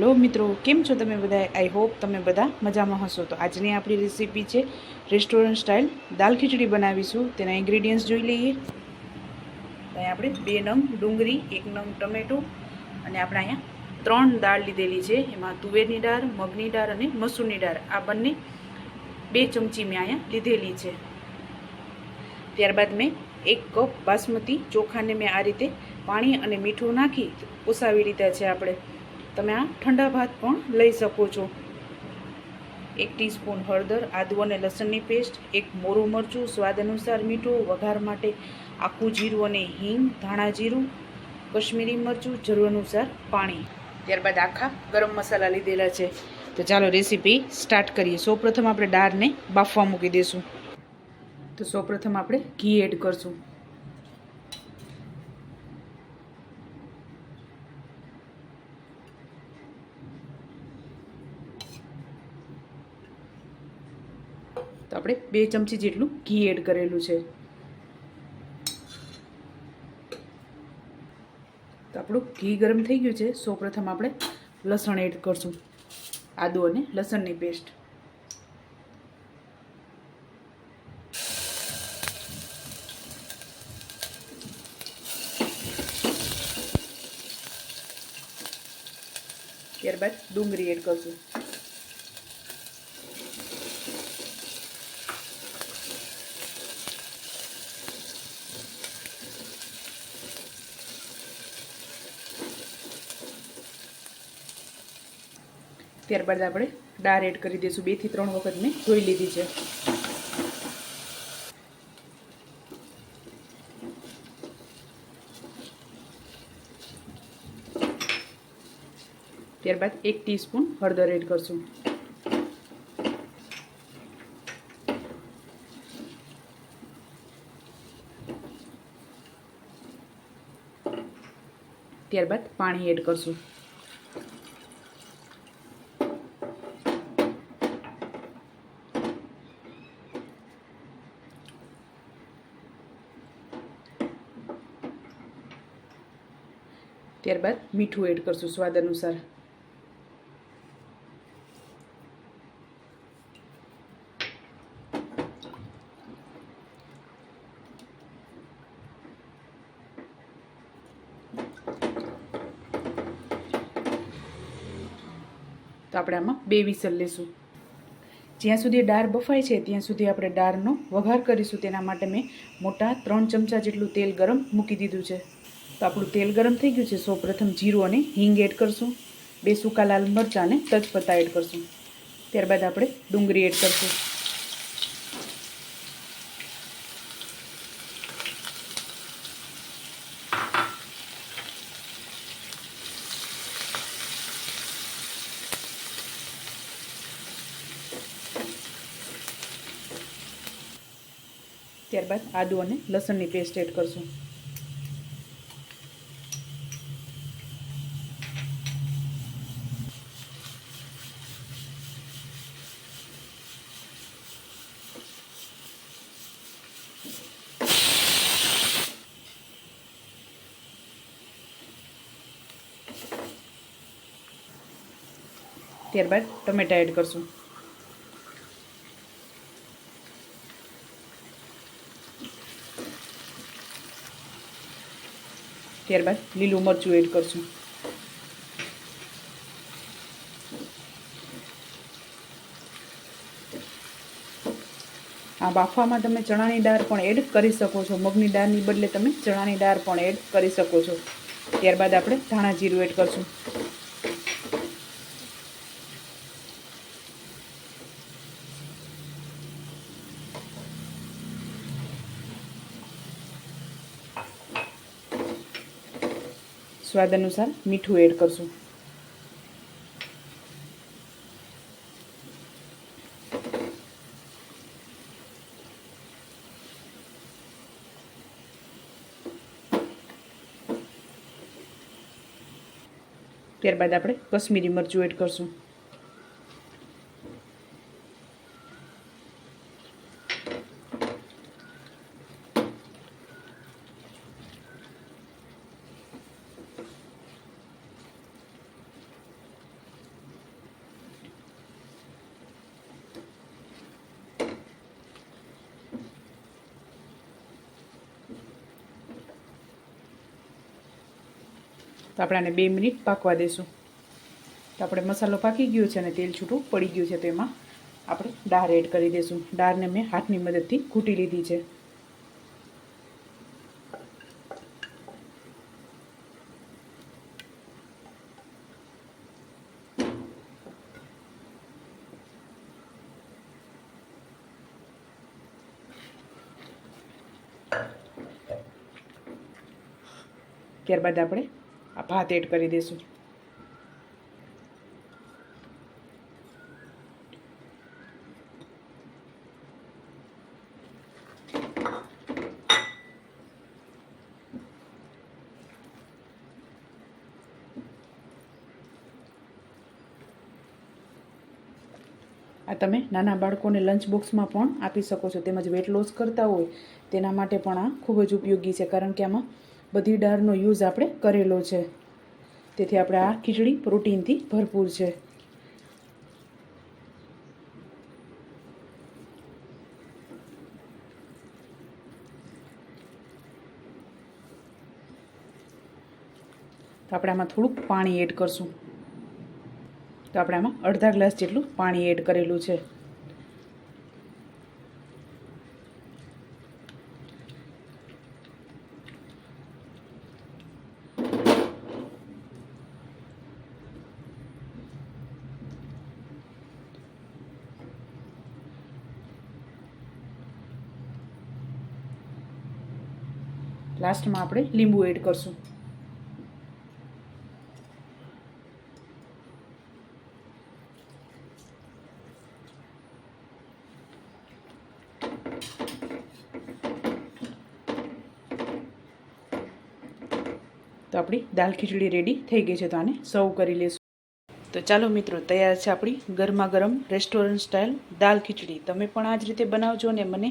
Hello મિત્રો, કેમ છો તમે બધા આઈ હોપ તમે બધા મજામાં હશો. તો આજની આપણી રેસીપી છે રેસ્ટોરન્ટ સ્ટાઇલ દાલ ખીચડી બનાવીશું. તેના ઇન્ગ્રીડિયન્ટ્સ જોઈ લઈએ. અહીંયા આપણે બે નંગ ડુંગળી, એક નંગ ટમેટો અને આપણે અહીંયા ત્રણ દાળ લીધેલી છે. એમાં તુવેરની દાળ, મગની દાળ અને મસૂરની દાળ. આ બંને બે ચમચી મેં અહીંયા લીધેલી છે. ત્યારબાદ મેં એક કપ બાસમતી ચોખાને મેં આ રીતે પાણી અને મીઠું નાખી ઉસાવી લીધા છે આપણે. તમે આ ઠંડા ભાત પણ લઈ શકો છો. એક ટીસ્પૂન હળદર, આદુ અને લસણની પેસ્ટ, એક મોરું મરચું, સ્વાદ અનુસાર મીઠું, વઘાર માટે આખું જીરું અને હિંગ, ધાણા જીરું, કશ્મીરી મરચું, જરૂર અનુસાર પાણી. ત્યારબાદ આખા ગરમ મસાલા લીધેલા છે. તો ચાલો રેસીપી સ્ટાર્ટ કરીએ. સૌપ્રથમ આપણે દાળને બાફવા મૂકી દઈશું તો સૌપ્રથમ આપણે ઘી એડ કરશું. તો આપણે બે ચમચી જેટલું ઘી એડ કરેલું છે. તો આપણું ઘી ગરમ થઈ ગયું છે. સૌપ્રથમ આપણે લસણ એડ કરશું. આદુ અને લસણની પેસ્ટ. ત્યારબાદ ડુંગળી એડ કરશું. ત્યારબાદ આપણે દાળ એડ કરી દઈશું. બેથી ત્રણ વખત મેં ધોઈ લીધી છે. ત્યારબાદ એક ટીસ્પૂન હળદર એડ કરશું. ત્યારબાદ પાણી એડ કરશું. ત્યારબાદ મીઠું એડ કરશું સ્વાદ અનુસાર. તો આપણે આમાં બે વિસલ લેશું. જ્યાં સુધી દાળ બફાય છે, ત્યાં સુધી આપણે દાળનો વઘાર કરીશું. તેના માટે મેં મોટા ત્રણ ચમચા જેટલું તેલ ગરમ મૂકી દીધું છે. તો આપણું તેલ ગરમ થઈ ગયું છે, સૌ પ્રથમ જીરું અને હિંગ એડ કરશું. બે સૂકા લાલ મરચાં અને તજપત્તા એડ કરશું. ત્યારબાદ આપણે ડુંગળી એડ કરશું. ત્યારબાદ આદુ અને લસણની પેસ્ટ એડ કરશું. ત્યારબાદ ટમેટા એડ કરશું. ત્યારબાદ લીલું મરચું એડ કરશું. આ બાફામાં તમે ચણાની દાળ પણ એડ કરી શકો છો. મગની દાળની બદલે તમે ચણાની દાળ પણ એડ કરી શકો છો. ત્યારબાદ આપણે ધાણા જીરું એડ કરશું. સ્વાદ અનુસાર મીઠું એડ કરશું. ત્યારબાદ આપણે કશ્મીરી મરચું એડ કરશું. તો આપણે આને બે મિનિટ પાકવા દઈશું તો આપણે મસાલો પાકી ગયો છે અને તેલ છૂટું પડી ગયું છે તો એમાં આપણે દાળ એડ કરી દઈશું દાળને મેં હાથની મદદથી ઘૂંટી લીધી છે. ત્યારબાદ આપણે આ ભાત એડ કરી દઈશું આ તમે નાના બાળકોને લંચ બોક્સમાં પણ આપી શકો છો. તેમજ વેટ લોસ કરતા હોય તેના માટે પણ આ ખૂબ જ ઉપયોગી છે. કારણ કે આમાં બધી દાળનો યુઝ આપણે કરેલો છે. તેથી આપણે આ ખીચડી પ્રોટીનથી ભરપૂર છે. તો આપણે આમાં થોડુંક પાણી એડ કરશું. તો આપણે આમાં અડધા ગ્લાસ જેટલું પાણી એડ કરેલું છે. લાસ્ટમાં આપણે લીંબુ એડ કરશું. તો આપણી દાલ ખીચડી રેડી થઈ ગઈ છે, તો આને સર્વ કરી લેશું. તો ચાલો મિત્રો, તૈયાર છે આપણી ગરમા ગરમ રેસ્ટોરન્ટ સ્ટાઇલ દાલ ખીચડી. તમે પણ આ જ રીતે બનાવજો અને મને